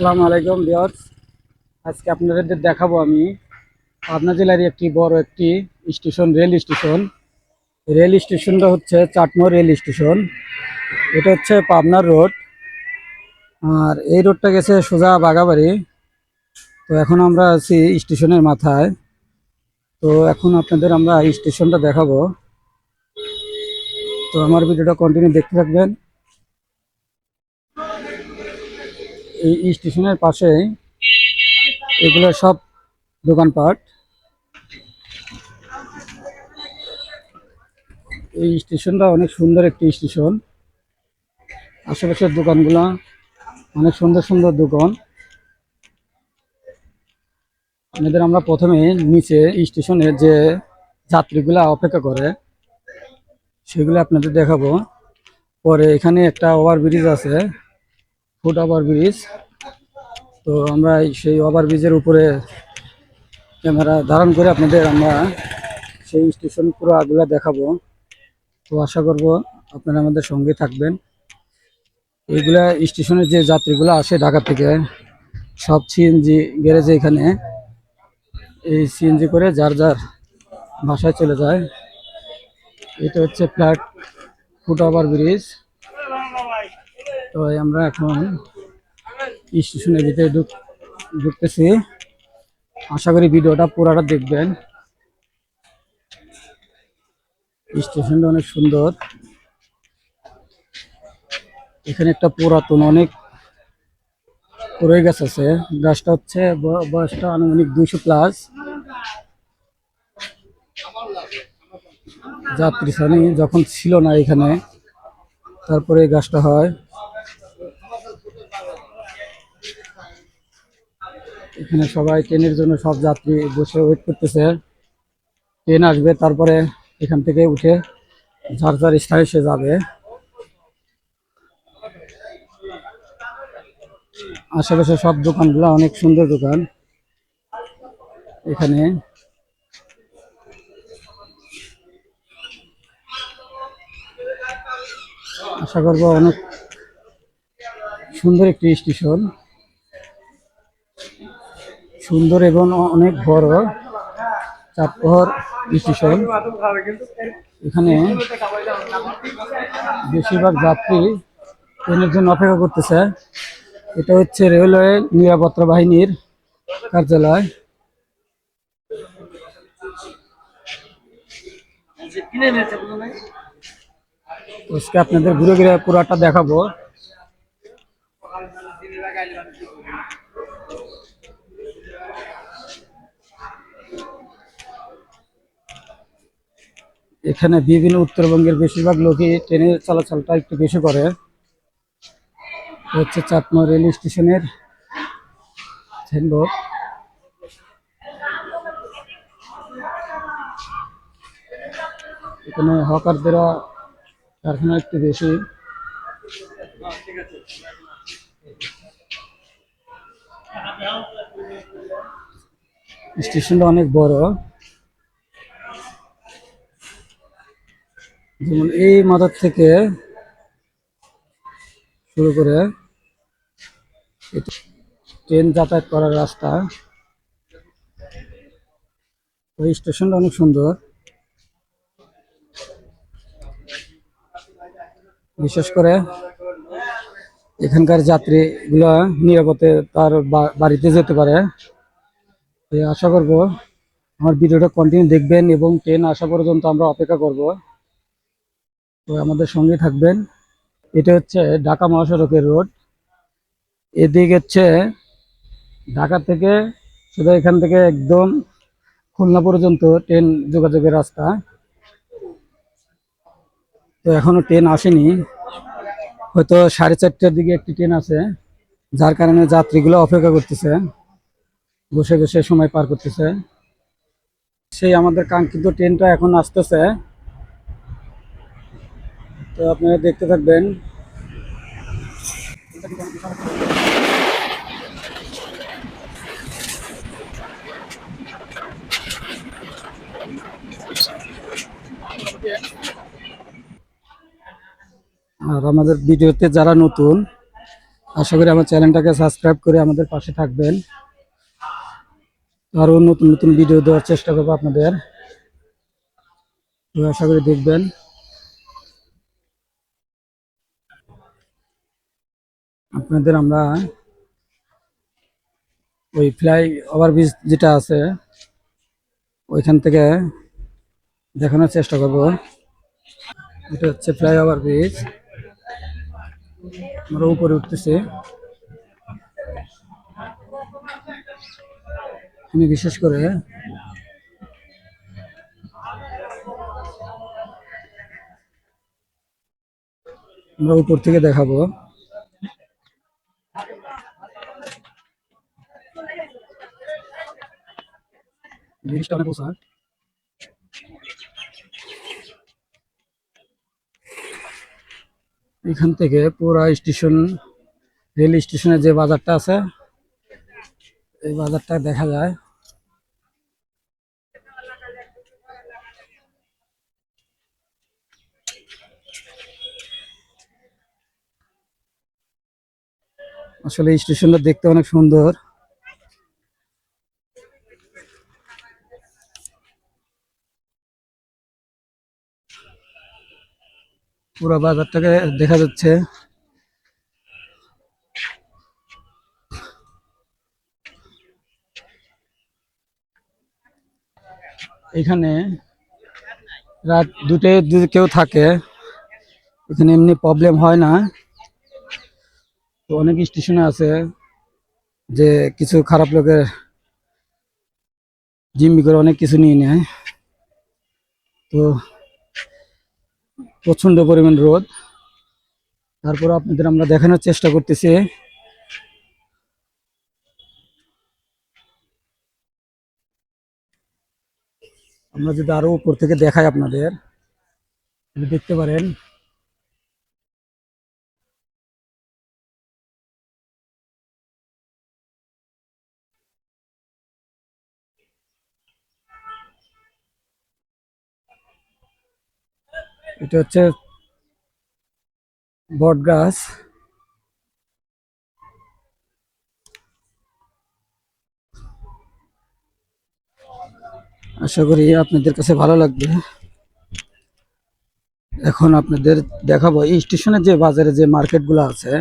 আসসালামু আলাইকুম বিয়র্স আজকে আপনাদের দেখাবো আমি পাবনা জেলার একটি বড় একটি স্টেশন, রেল স্টেশন। রেল স্টেশনটা হচ্ছে চাটমোর রেল স্টেশন। এটা হচ্ছে পাবনার রোড। আর এই রোডটা গেছে সোজা বাগাবাড়ি তো এখন আমরা আছি স্টেশনের মাথায়। তো এখন আপনাদের আমরা স্টেশনটা দেখাবো। তো আমার ভিডিওটা কন্টিনিউ দেখতে থাকবেন। এই স্টেশনের পাশে এগুলো সব দোকানপাট। এই স্টেশনটা অনেক সুন্দর একটি স্টেশন। আশেপাশের দোকানগুলা অনেক সুন্দর সুন্দর দোকান। আমাদের আমরা প্রথমে নিচে স্টেশনে যে যাত্রীগুলা অপেক্ষা করে, সেগুলো আপনাদের দেখাবো। পরে এখানে একটা ওভারব্রিজ আছে। Foot over bridge. তো আমরা সেই ওভার ব্রিজের উপরে ক্যামেরা ধারণ করে আপনাদের আমরা সেই স্টেশন পুরো আগুলা দেখাবো। তো আশা করব আপনারা আমাদের সঙ্গে থাকবেন। এইগুলা স্টেশনের যে যাত্রীগুলো আসে ঢাকা থেকে, সব সিএনজি গ্যারেজে এখানে। এই সিএনজি করে যার যার বাসায় চলে যায়। এটা হচ্ছে ফ্ল্যাট ফুট ওভার ব্রিজ। তো আমরা এখন স্টেশনের ভিতরে ঢুক, ঢুকতেছি। আশা করি ভিডিওটা পুরাটা দেখবেন। স্টেশনটা অনেক সুন্দর। এখানে একটা পুরাতন অনেক রয়ে গাছ আছে। গাছটা হচ্ছে বয়সটা আনুমানিক দুইশো প্লাস। যাত্রী যখন ছিল না এখানে, তারপরে গাছটা হয়। এখানে সবাই ট্রেনের জন্য সব যাত্রী বসে ওয়েট করতেছে। ট্রেন আসবে, তারপরে এখান থেকে উঠে যার যার সে যাবে। আশেপাশে সব দোকানগুলো অনেক সুন্দর দোকান। এখানে আশা করব অনেক সুন্দর একটি স্টেশন। সুন্দর এবং অনেক বড় চারপহর স্টেশন এখানে বেশিরভাগ যাত্রী ট্রেনের জন্য অপেক্ষা করতেছে। এটা হচ্ছে রেলওয়ে নিরাপত্তা বাহিনীর কার্যালয়। আপনাদের ঘুরে ঘুরে পুরাটা দেখাবো। এখানে বিভিন্ন উত্তরবঙ্গের বেশিরভাগ লোকই ট্রেনের চলাচলটা একটু বেশি করে। হচ্ছে চাটমোহর রেল স্টেশনের সাইনবোর্ড এখানে হকারদেরা কারখানা একটু বেশি। স্টেশনটা অনেক বড়। যেমন এই মাথার থেকে শুরু করে ট্রেন যাতায়াত করার রাস্তা। ওই স্টেশনটা অনেক সুন্দর। বিশেষ করে এখানকার যাত্রীগুলা নিরাপদে তার বাড়িতে যেতে পারে। আশা করব আমার ভিডিওটা কন্টিনিউ দেখবেন এবং ট্রেন আসা পর্যন্ত আমরা অপেক্ষা করব। তো আমাদের সঙ্গে থাকবেন। এটা হচ্ছে ঢাকা মহাসড়কের রোড। এদিক হচ্ছে ঢাকা থেকে শুধু এখান থেকে একদম খুলনা পর্যন্ত ট্রেন যোগাযোগের রাস্তা। তো এখনও ট্রেন আসেনি। হয়তো সাড়ে চারটার দিকে একটি ট্রেন আছে, যার কারণে যাত্রীগুলো অপেক্ষা করতেছে, বসে বসে সময় পার করতেছে। সেই আমাদের কাঙ্ক্ষিত ট্রেনটা এখন আসতেছে। তো আপনারা দেখতে থাকবেন। আর আমাদের ভিডিওতে যারা নতুন, আশা করি আমার চ্যানেলটাকে সাবস্ক্রাইব করে আমাদের পাশে থাকবেন। আরও নতুন নতুন ভিডিও দেওয়ার চেষ্টা করব আপনাদের। আশা করি দেখবেন। আপনাদের আমরা ওই ফ্লাই ওভারব্রিজ যেটা আছে, ওইখান থেকে দেখানোর চেষ্টা করব। এটা হচ্ছে ফ্লাই ওভারব্রিজ আমরা উপরে উঠতেছি। আমি বিশেষ করে আমরা উপর থেকে দেখাবো। জিনিসটা এখান থেকে পুরা স্টেশন, রেল স্টেশনের যে বাজারটা আছে, এই বাজারটা দেখা যায়। আসলে স্টেশনটা দেখতে অনেক সুন্দর। পুরো বাজারটাকে দেখা যাচ্ছে। এখানে রাত দুটোয় যদি কেউ থাকে, এখানে এমনি প্রবলেম হয় না। তো অনেক স্টেশনে আছে যে কিছু খারাপ লোকের জিম্মি করে অনেক কিছু নিয়ে নেয়। তো প্রচণ্ড পরিমাণ রোদ। তারপর আপনাদের আমরা দেখানোর চেষ্টা করতেছি। আমরা যদি আরও উপর থেকে দেখাই আপনাদের দেখতে পারেন। এটা হচ্ছে বট গাছ। আশা করি আপনাদের কাছে ভালো লাগবে। এখন আপনাদের দেখাবো, এই স্টেশনের যে বাজারে যে মার্কেটগুলো আছে,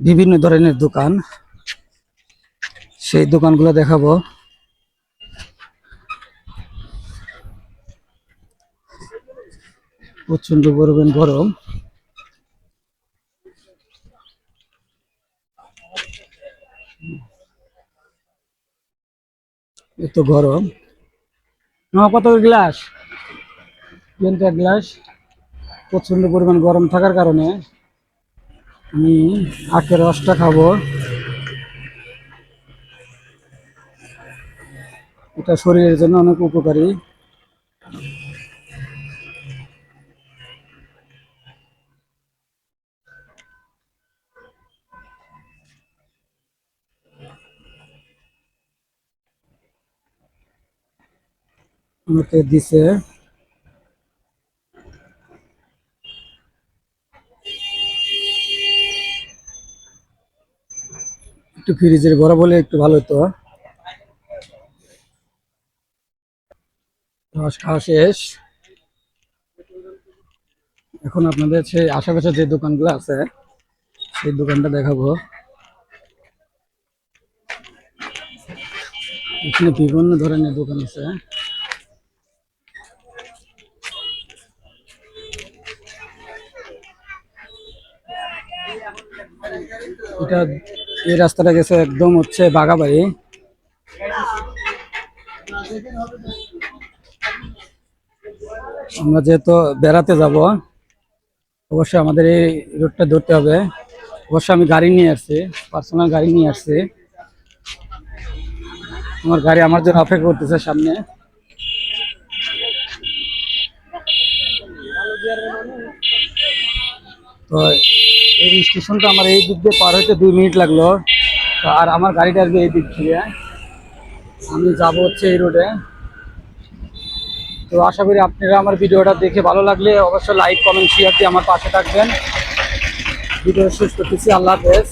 বিভিন্ন ধরনের দোকান, সেই দোকানগুলো দেখাবো। প্রচণ্ড পরিমাণ গরম। এত গরম। কত গ্লাস? তিনটা গ্লাস। প্রচণ্ড পরিমাণ গরম থাকার কারণে আমি আখের রসটা খাব। এটা শরীরের জন্য অনেক উপকারী। আমাকে দিছে। একটু ফ্রিজের বড় বলে একটু ভালো হতো। খাওয়া শেষ। এখন আপনাদের সেই আশেপাশে যে দোকানগুলো আছে, সেই দোকানটা দেখাবো। এখানে বিভিন্ন ধরনের দোকান আছে। এটা এই রাস্তাটা গেছে একদম হচ্ছে বাগাবাড়ি আমরা যেহেতু বেড়াতে যাব, অবশ্যই আমাদের এই রুটটা ধরতে হবে। অবশ্যই আমি গাড়ি নিয়ে আসছি পার্সোনাল গাড়ি নিয়ে আসছি। আমার গাড়ি আমার জন্য অপেক্ষা করতেছে সামনে। তো এই স্টেশনটা আমার এই দিক দিয়ে পার হইতে দুই মিনিট লাগল। আর আমার গাড়িটা আসবে এই দিক থেকে আমি যাব হচ্ছে এই রোডে। তো আশা করি আপনারা আমার ভিডিওটা দেখে ভালো লাগলে অবশ্যই লাইক, কমেন্ট শেয়ার দিয়ে আমার পাশে থাকবেন। ভিডিও শেষ করতেছি, আল্লাহ হাফেজ।